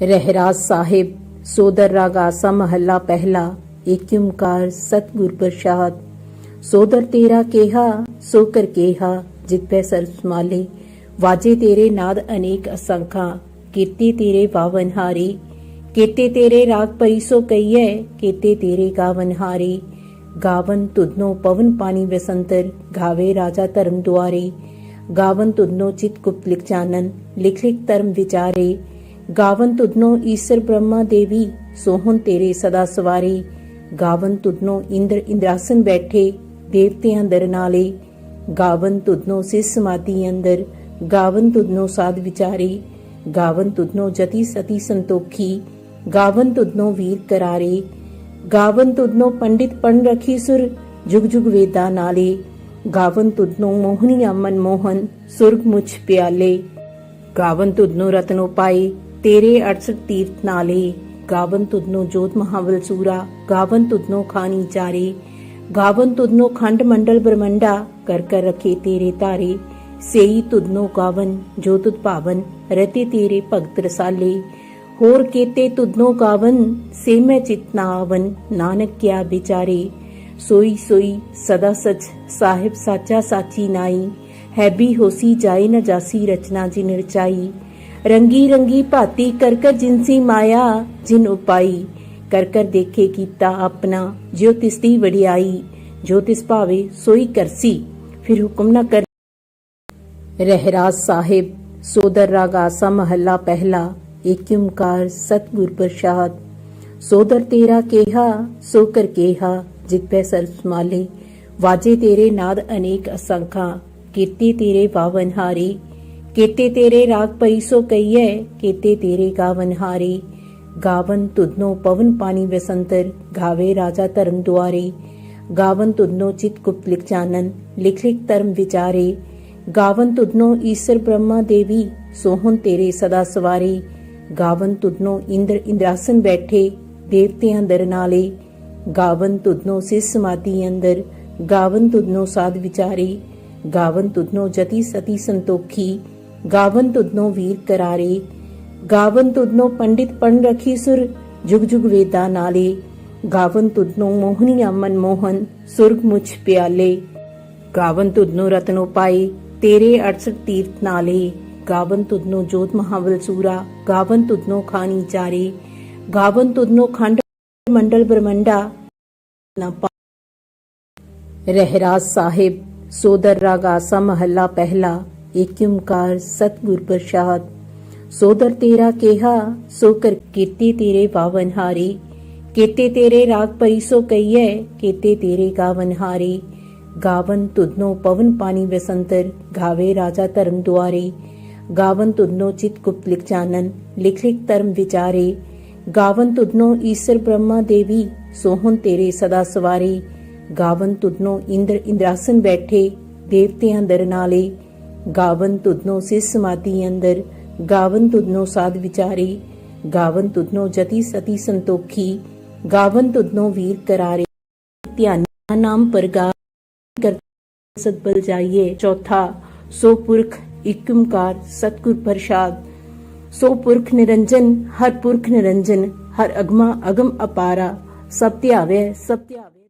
ਰਹਿਰਾਜ ਸਾਹਿਬ ਸੋਦਰ ਰਾਗ ਆਸਾ ਮਹੱਲਾ ਪਹਿਲਾ ਏਕ ਓੰਕਾਰ ਸਤਿਗੁਰ ਪ੍ਰਸਾਦ ਸੋਦਰ ਤੇਰਾ ਕੇਹਾ ਸੋ ਕਰ ਕੇਹਾ ਜਿਤ ਪੈ ਸਰਬ ਸਮਾਲੇ ਵਾਜੇ ਤੇਰੇ ਨਾਦ ਅਨੇਕ ਅਸੰਖਾਂ ਕੀਰਤੀ ਤੇਰੇ ਪਾਵਨ ਹਾਰੀ ਕੀਤੇ ਤੇਰੇ ਰਾਗ ਪਰਿਸੋ ਕਈਐ ਕੀਤੇ ਤੇਰੇ ਗਾਵਨ ਹਾਰੀ ਗਾਵਨ ਤੁਧਨੋ ਪਵਨ ਪਾਣੀ ਵਸੰਤਰ ਗਾਵੇ ਰਾਜਾ ਧਰਮ ਦੁਆਰੇ ਗਾਵਨ ਤੁਧਨੋ ਚਿਤ ਗਾਵਨ ਤੁਧਨੋ ਈਸ਼ਰ ਬ੍ਰਹਮਾ ਦੇਵੀ, ਸੋਹਣ ਤੇਰੇ ਸਦਾ ਸਵਾਰੀ। ਗਾਵਨ ਤੁਧਨੋ ਇੰਦਰ ਇੰਦਰਾਸਨ ਬੈਠੇ, ਦੇਵਤਿਆਂ ਦਰ ਨਾਲੇ। ਗਾਵਨ ਤੁਧਨੋ ਸਿਸ ਸਮਾਧੀ ਅੰਦਰ, ਗਾਵਨ ਤੁਧਨੋ ਸਾਧ ਵਿਚਾਰੀ। ਗਾਵਨ ਤੁਧਨੋ ਜਤੀ ਸਤੀ ਸੰਤੋਖੀ, ਗਾਵਨ ਤੁਧਨੋ ਵੀਰ ਕਰਾਰੇ। ਗਾਵਨ ਤੁਧਨੋ ਪੰਡਿਤ ਪਣ ਰਖੀ ਸੁਰ, ਜੁਗ ਜੁਗ ਵੇਦਾ ਨਾਲੇ। ਗਾਵਨ ਤੁਧਨੋ ਮੋਹਨੀ ਅਮਨ ਮੋਹਨ ਸੁਰਗ ਮੁਝ ਪਿਆਲੇ। ਗਾਵਨ ਤੁਧਨੋ ਰਤਨੋ ਪਾਈ ਤੇਰੇ 68 ਤੀਰਥ ਨਾਲੇ, ਗਾਵਨ ਤੁਧਨੋ ਜੋਤ ਮਹਾਵਲ ਸੂਰਾ, ਗਾਵਨ ਤੁਧਨੋ ਖਾਨੀ ਚਾਰੇ, ਗਾਵਨ ਤੁਧਨੋ ਖੰਡ ਮੰਡਲ ਬ੍ਰਹਮੰਡਾ, ਕਰ ਕਰ ਰਖੇ ਤੇਰੇ ਤਾਰੇ ਸੇਈ ਤੁਧਨੋ ਗਾਵਨ, ਜੋ ਤੁਧ ਭਾਵਨ, ਰਤੇ ਤੇਰੇ ਭਗਤ ਰਸਾਲੇ, ਹੋਰ ਕੀਤੇ ਤੁਧਨੋ ਗਾਵਨ, ਸੇ ਮੈਂ ਚਿਤ ਨਾ ਆਵਨ, ਨਾਨਕ ਕਿਆ ਵਿਚਾਰੇ, ਸੋਈ ਸੋਈ ਸਦਾ ਸਚ, ਸਾਹਿਬ ਸਾਚਾ ਸਾਚੀ ਨਾਈ ਹੈਬੀ ਹੋਸੀ ਜਾਏ ਨਾ ਜਾਸੀ ਰਚਨਾ ਜੀ ਨਿਰਚਾਈ ਰੰਗੀ ਰੰਗੀ ਭਾਤੀ ਕਰ ਕਰ ਜਿਨਸੀ ਮਾਇਆ, ਜਿਨ ਉਪਾਈ। ਕਰ ਦੇਖੇ ਕੀਤਾ ਆਪਣਾ, ਜਿਉ ਤਿਸ ਦੀ ਵਡਿਆਈ। ਜੋ ਤਿਸ ਭਾਵੇ, ਸੋਈ ਕਰਸੀ। ਫਿਰ ਹੁਕਮ ਨਾ ਕਰ ਰਹਿਰਾਜ ਸਾਹਿਬ, ਸੋਦਰ ਰਾਗ ਮਹੱਲਾ ਪਹਿਲਾ, ਏਕ ਓੰਕਾਰ ਸਤਿਗੁਰ ਪ੍ਰਸਾਦ। ਸੋਦਰ ਤੇਰਾ ਕੇਹਾ, ਸੋ ਕਰ ਕੇਹਾ, ਜਿਤ ਪੈ ਸਰਬ ਵਾਜੇ ਤੇਰੇ ਨਾਦ ਅਨੇਕ ਅਸੰਖਾ, ਕੀਰਤੀ ਤੇਰੇ ਪਾਵਨ ਹਾਰੀ। ਕੀਤੇ ਤੇਰੇ ਰਾਗ ਪਰਿਸੋ ਕਈਐ ਕੀਤੇ ਤੇਰੇ ਗਾਵਨ ਹਾਰੀ। ਗਾਵਨ ਤੁਧਨੋ ਪਵਨ ਪਾਣੀ ਵਸੰਤਰ, ਗਾਵੇ ਰਾਜਾ ਧਰਮ ਦੁਆਰੇ। ਗਾਵਨ ਤੁਧਨੋ ਚਿਤ ਗੁਪਤ ਲਿਖ ਜਾਣਨ ਲਿਖ ਲਿਖ ਧਰਮ ਵਿਚਾਰੇ। ਗਾਵਨ ਤੁਧਨੋ ਈਸ਼ਰ ਬ੍ਰਹਮਾ ਦੇਵੀ, ਸੋਹਣ ਤੇਰੇ ਸਦਾ ਸਵਾਰੀ। ਗਾਵਨ ਤੁਧਨੋ ਇੰਦਰ ਇੰਦਰਾਸਨ ਬੈਠੇ, ਦੇਵਤਿਆਂ ਦਰ ਨਾਲੇ। ਗਾਵਨ ਤੁਧਨੋ ਸਿਸ ਸਮਾਧੀ ਅੰਦਰ, ਗਾਵਨ ਤੁਧਨੋ ਸਾਧ ਵਿਚਾਰੀ। ਗਾਵਨ ਤੁਧਨੋ ਜਤੀ ਸਤੀ ਸੰਤੋਖੀ। ਗਾਵਨ ਤੁਧਨੋ ਵੀਰ ਕਰਾਰੇ, ਗਾਵਨ ਤੁਧਨੋ ਪੰਡਿਤ ਪਣ ਰਖੀ ਸੁਰ, ਜੁਗ ਜੁਗ ਵੇਦਾ ਨਾਲੇ, ਗਾਵਨ ਤੁਧਨੋ ਮੋਹਨੀ ਅਮਨ ਮੋਹਨ ਸੁਰਗ ਮੁਝ ਪਿਆਲੇ। ਗਾਵਨ ਤੁਧਨੋ ਰਤਨੋ ਪਾਈ ਤੇਰੇ 68 ਤੀਰਥ ਨਾਲੇ, ਗਾਵਨ ਤੁਧਨੋ ਜੋਤ ਮਹਾਵਲ ਸੂਰਾ, ਗਾਵਨ ਤੁਧਨੋ ਖਾਨੀ ਚਾਰੇ, ਗਾਵਨ ਤੁਧਨੋ ਖੰਡ ਮੰਡਲ ਬ੍ਰਹਮੰਡਾ ਰਹਿਰਾਜ ਸਾਹਿਬ, ਸੋਦਰ ਰਾਗ ਆਸਾ ਮਹੱਲਾ ਪਹਿਲਾ। ਏਕ ਓੰਕਾਰ ਸਤਿਗੁਰ ਪ੍ਰਸਾਦ? ਸੋਦਰ ਤੇਰਾ ਕਿਹਾ, ਸੋ ਕਰ ਕੀਰਤੀ ਤੇਰੇ ਪਾਵਨ ਹਾਰੀ। ਕੀਤੇ ਤੇਰੇ ਰਾਗ ਪਰਿਸੋ ਕਈਐ ਕੀਤੇ ਤੇਰੇ ਗਾਵਨ ਹਾਰੀ। ਗਾਵਨ ਤੁਧਨੋ ਪਵਨ ਪਾਣੀ ਵਸੰਤਰ, ਗਾਵੇ ਰਾਜਾ ਧਰਮ ਦੁਆਰੇ। ਗਾਵਨ ਤੁਧਨੋ ਚਿਤ ਗੁਪਤ ਲਿਖ ਜਾਣਨ ਲਿਖ ਲਿਖ ਧਰਮ ਵਿਚਾਰੇ। ਗਾਵਨ ਤੁਧਨੋ ਈਸ਼ਰ ਬ੍ਰਹਮਾ ਦੇਵੀ ਸੋਹਣ ਤੇਰੇ ਸਦਾ ਸਵਾਰੀ। ਗਾਵਨ ਤੁਧਨੋ ਇੰਦਰ ਇੰਦਰਾਸਨ ਬੈਠੇ, ਦੇਵਤਿਆਂ ਦਰ ਨਾਲੇ। ਗਾਵਨ ਤੁਧਨੋ ਸਿਸ ਸਮਾਧੀ ਅੰਦਰ ਗਾਵਨ ਤੁਧਨੋ ਸਾਧ ਵਿਚਾਰੀ ਗਾਵਨ ਤੁਧਨੋ ਜਤੀ ਸਤੀ ਸੰਤੋਖੀ ਗਾਵਨ ਤੁਧਨੋ ਵੀਰ ਕਰਾਰੇ ਧਿਆਨ ਨਾਮ ਪਰਗਾ ਕਰ ਸਤਬਲ ਜਾਈਏ ਚੌਥਾ ਸੋ ਪੁਰਖ ਏਕ ਓੰਕਾਰ ਸਤਿਗੁਰ ਪ੍ਰਸਾਦ ਸੋ ਪੁਰਖ ਨਿਰੰਜਨ ਹਰ ਪੁਰਖ ਨਿਰੰਜਨ ਹਰ ਅਗਮਾ ਅਗਮ ਅਪਾਰਾ ਸਭ ਧਿਆਵੇ ਸਭ ਧਿਆਵੇ